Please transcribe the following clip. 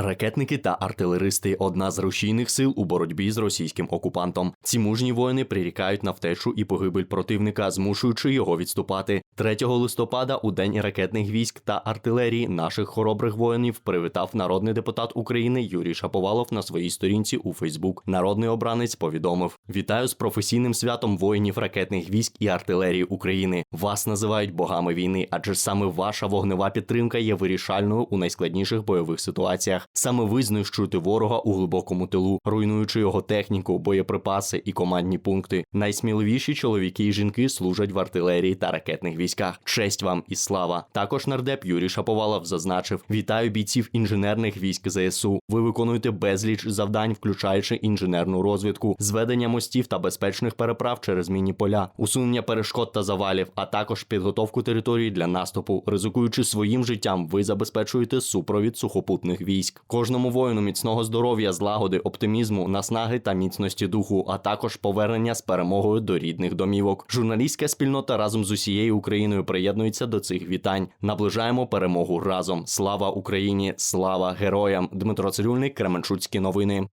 Ракетники та артилеристи одна з рушійних сил у боротьбі з російським окупантом. Ці мужні воїни прирікають на втечу і погибель противника, змушуючи його відступати. 3 листопада, у день ракетних військ та артилерії, наших хоробрих воїнів привітав народний депутат України Юрій Шаповалов на своїй сторінці у Фейсбук. Народний обранець повідомив: Вітаю з професійним святом воїнів ракетних військ і артилерії України. Вас називають богами війни, адже саме ваша вогнева підтримка є вирішальною у найскладніших бойових ситуаціях. Саме ви знищуєте ворога у глибокому тилу, руйнуючи його техніку, боєприпаси і командні пункти. Найсміливіші чоловіки і жінки служать в артилерії та ракетних військах. Честь вам і слава! Також нардеп Юрій Шаповалов зазначив: вітаю бійців інженерних військ ЗСУ. Ви виконуєте безліч завдань, включаючи інженерну розвідку, зведення мостів та безпечних переправ через міні поля, усунення перешкод та завалів, а також підготовку території для наступу. Ризикуючи своїм життям, ви забезпечуєте супровід сухопутних військ. Кожному воїну міцного здоров'я, злагоди, оптимізму, наснаги та міцності духу, а також повернення з перемогою до рідних домівок. Журналістська спільнота разом з усією Україною приєднується до цих вітань. Наближаємо перемогу разом. Слава Україні! Слава героям! Дмитро Цирюльник, Кременчуцькі новини.